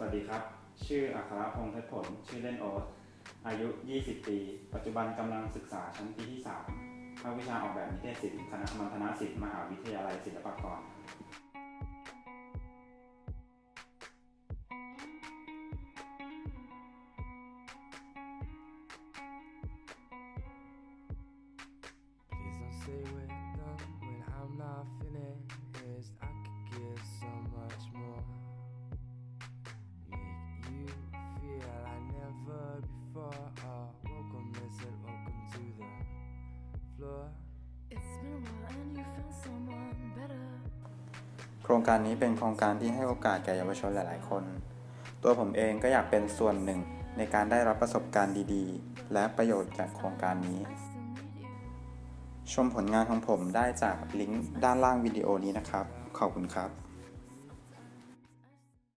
วัสดีครับ ชื่ออัครพงษ์เพชรผล ชื่อเล่นโอ๊ตอายุ 20 ปี ปัจจุบันกำลังศึกษาชั้นปีที่3ภาควิชาออกแบบนิเทศศิลป์คณะมัณฑนศิลป์มหาวิทยาลัยศิลปากร floor. It's been a while and you found someone better. โครงการนี้เป็นโครงการที่ให้โอกาสแก่เยาวชนหลาย ๆ คน ตัวผมเองก็อยากเป็นส่วนหนึ่งในการได้รับประสบการณ์ดี ๆ และประโยชน์จากโครงการนี้ I still need you. ชมผลงานของผมได้จากลิงก์ด้านล่างวิดีโอนี้นะครับ ขอบคุณครับ